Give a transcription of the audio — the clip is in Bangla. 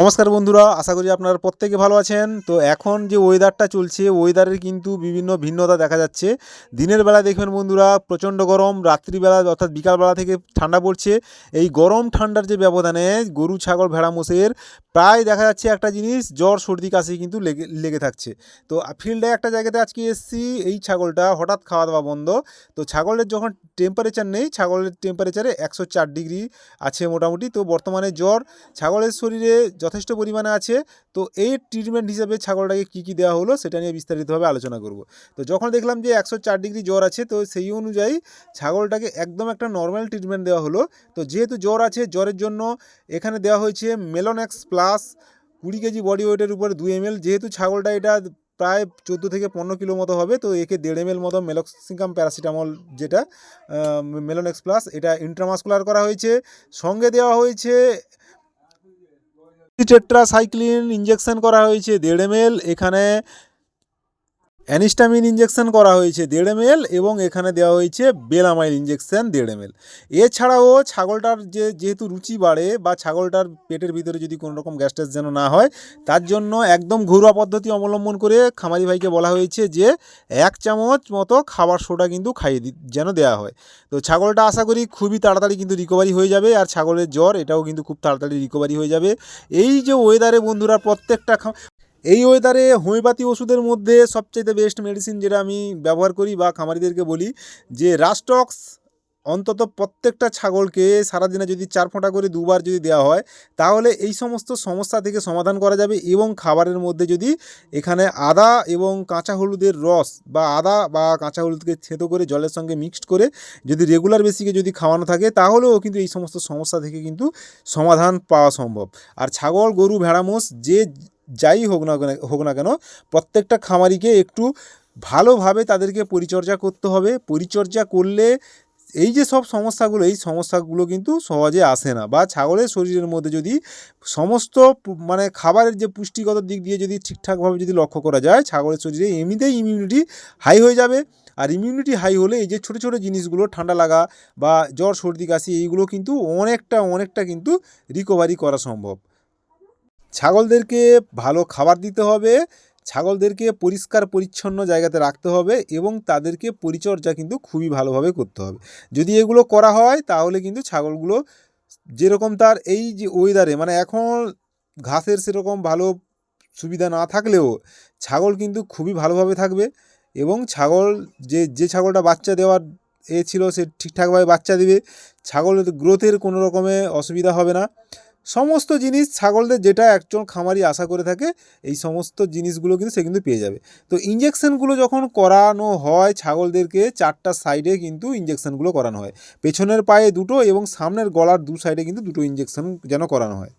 নমস্কার বন্ধুরা, আশা করি আপনারা প্রত্যেকে ভালো আছেন। তো এখন যে ওয়েদারটা চলছে ওয়েদারের কিন্তু বিভিন্ন ভিন্নতা দেখা যাচ্ছে। দিনের বেলা দেখবেন বন্ধুরা, প্রচণ্ড গরম, রাত্রিবেলা অর্থাৎ বিকালবেলা থেকে ঠান্ডা পড়ছে। এই গরম ঠান্ডার যে ব্যবধানে গরু, ছাগল, ভেড়া, মোষের প্রায় দেখা যাচ্ছে একটা জিনিস, জ্বর, সর্দি, কাশি কিন্তু লেগে লেগে থাকছে। তো ফিল্ডে একটা জায়গাতে আজকে এসেছি, এই ছাগলটা হঠাৎ খাওয়া দাওয়া বন্ধ। তো ছাগলের যখন টেম্পারেচার নেই, ছাগলের টেম্পারেচারে একশো চার ডিগ্রি আছে মোটামুটি। তো বর্তমানে জ্বর, ছাগলের শরীরে যথেষ্ট পরিমাণে আছে। তো এই ট্রিটমেন্ট হিসেবে ছাগলটাকে কী কী দেওয়া হলো, সেটা নিয়ে বিস্তারিতভাবে আলোচনা করব। তো যখন দেখলাম যে একশো চার ডিগ্রি জ্বর আছে, তো সেই অনুযায়ী ছাগলটাকে একদম একটা নর্মাল ট্রিটমেন্ট দেওয়া হলো। তো যেহেতু জ্বর আছে, জ্বরের জন্য এখানে দেওয়া হয়েছে মেলোনেক্স প্লাস কুড়ি কেজি বডি ওয়েটের উপরে দু এম যেহেতু ছাগলটা এটা প্রায় চোদ্দ থেকে পনেরো কিলো মতো হবে, তো একে দেড় এম মতো মেলক্সিকাম প্যারাসিটামল যেটা মেলোনেক্স প্লাস এটা ইন্ট্রামাস্কুলার করা হয়েছে। সঙ্গে দেওয়া হয়েছে টেট্রাসাইক্লিন ইঞ্জেকশন করা হয়েছে, দেড় এম এখানে অ্যানিস্টামিন ইঞ্জেকশন করা হয়েছে দেড় এম এবং এখানে দেওয়া হয়েছে বেলামাইল ইঞ্জেকশন দেড় এম এছাড়াও ছাগলটার যে, যেহেতু রুচি বাড়ে বা ছাগলটার পেটের ভিতরে যদি কোনো রকম গ্যাস যেন না হয়, তার জন্য একদম ঘরোয়া পদ্ধতি অবলম্বন করে খামারি ভাইকে বলা হয়েছে যে, এক চামচ মতো খাবার সোডা কিন্তু খাইয়ে দি, যেন দেওয়া হয়। তো ছাগলটা আশা করি খুবই তাড়াতাড়ি কিন্তু রিকভারি হয়ে যাবে আর ছাগলের জ্বর এটাও কিন্তু খুব তাড়াতাড়ি রিকভারি হয়ে যাবে। এই যে ওয়েদারে বন্ধুরা প্রত্যেকটা এই ওয়েদারে হোমিওপ্যাথি ওষুধের মধ্যে সবচেয়ে বেস্ট মেডিসিন যেটা আমি ব্যবহার করি বা খামারিদেরকে বলি, যে রাস্টক্স অন্তত প্রত্যেকটা ছাগলকে সারাদিনে যদি চার ফোঁটা করে দুবার যদি দেওয়া হয়, তাহলে এই সমস্ত সমস্যা থেকে সমাধান করা যাবে এবং খাবারের মধ্যে যদি এখানে আদা এবং কাঁচা হলুদের রস বা আদা বা কাঁচা হলুদকে থেতো করে জলের সঙ্গে মিক্সড করে যদি রেগুলার বেসিকে যদি খাওয়ানো থাকে, তাহলেও কিন্তু এই সমস্ত সমস্যা থেকে কিন্তু সমাধান পাওয়া সম্ভব। আর ছাগল, গরু, ভেড়া, মোষ যে যাই হোক না হোক না কেন, প্রত্যেকটা খামারিকে একটু ভালোভাবে তাদেরকে পরিচর্যা করতে হবে। পরিচর্যা করলে এই যে সব সমস্যাগুলো, এই সমস্যাগুলো কিন্তু সহজে আসে না। বা ছাগলের শরীরের মধ্যে যদি সমস্ত মানে খাবারের যে পুষ্টিগত দিক দিয়ে যদি ঠিকঠাকভাবে যদি লক্ষ্য করা যায়, ছাগলের শরীরে এমনিতেই ইমিউনিটি হাই হয়ে যাবে। আর ইমিউনিটি হাই হলে এই যে ছোটো ছোটো জিনিসগুলো, ঠান্ডা লাগা বা জ্বর, সর্দি, কাশি, এইগুলো কিন্তু অনেকটা অনেকটা কিন্তু রিকভারি করা সম্ভব। ছাগলদেরকে ভালো খাবার দিতে হবে, ছাগলদেরকে পরিষ্কার পরিচ্ছন্ন জায়গাতে রাখতে হবে এবং তাদেরকে পরিচর্যা কিন্তু খুবই ভালোভাবে করতে হবে। যদি এগুলো করা হয় তাহলে কিন্তু ছাগলগুলো যেরকম তার এই যে ওয়েদারে মানে এখন ঘাসের সেরকম ভালো সুবিধা না থাকলেও ছাগল কিন্তু খুবই ভালোভাবে থাকবে এবং ছাগল যে যে ছাগলটা বাচ্চা দেওয়ার এ ছিল সে ঠিকঠাকভাবে বাচ্চা দেবে, ছাগলের গ্রোথের কোনো রকমে অসুবিধা হবে না। সমস্ত জিনিস ছাগলদের যেটা একজন খামারি আশা করে থাকে, এই সমস্ত জিনিসগুলো কিন্তু সে কিন্তু পেয়ে যাবে। তো ইঞ্জেকশনগুলো যখন করানো হয় ছাগলদেরকে, চারটা সাইডে কিন্তু ইঞ্জেকশনগুলো করানো হয়। পেছনের পায়ে দুটো এবং সামনের গলার দু সাইডে কিন্তু দুটো ইঞ্জেকশন যেন করানো হয়।